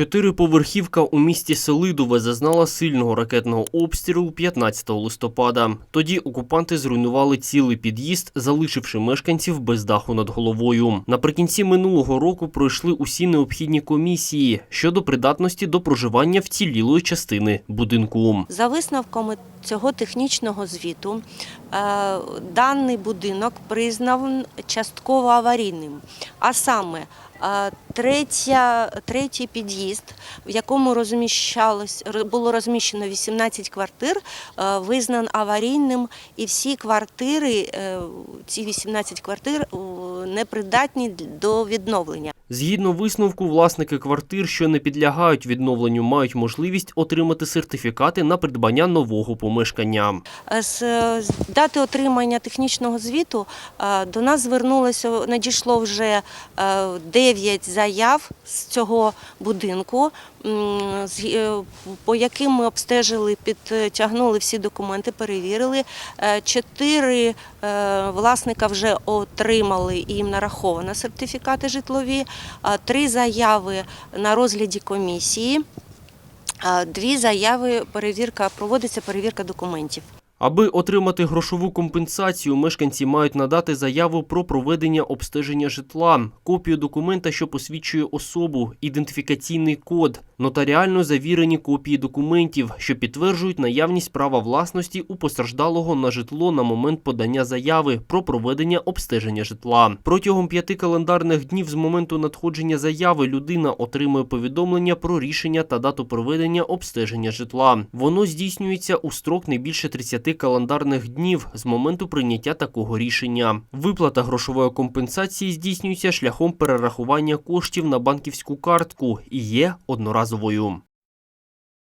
Чотириповерхівка у місті Селидове зазнала сильного ракетного обстрілу 15 листопада. Тоді окупанти зруйнували цілий під'їзд, залишивши мешканців без даху над головою. Наприкінці минулого року пройшли усі необхідні комісії щодо придатності до проживання вцілілої частини будинку. За висновками цього технічного звіту, е, даний будинок признав частково аварійним. А саме третя, третій під'їзд, в якому розміщалось, ро- було розміщено 18 квартир, е, визнан аварійним, і всі квартири, е, ці 18 квартир, е, непридатні до відновлення. Згідно висновку, власники квартир, що не підлягають відновленню, мають можливість отримати сертифікати на придбання нового помешкання. З з дати отримання технічного звіту е, до нас звернулося, надійшло вже 9 заяв з цього будинку, е, по яким ми обстежили, підтягнули всі документи, перевірили. Е, Чотири е, власника вже отримали і їм нараховано сертифікати житлові, три заяви на розгляді комісії. Дві заяви перевірка проводиться перевірка документів. Аби отримати грошову компенсацію, мешканці мають надати заяву про проведення обстеження житла, копію документа, що посвідчує особу, ідентифікаційний код, нотаріально завірені копії документів, що підтверджують наявність права власності у постраждалого на житло на момент подання заяви про проведення обстеження житла. Протягом п'яти календарних днів з моменту надходження заяви людина отримує повідомлення про рішення та дату проведення обстеження житла. Воно здійснюється у строк не більше 30 календарних днів з моменту прийняття такого рішення. Виплата грошової компенсації здійснюється шляхом перерахування коштів на банківську картку і є одноразовою.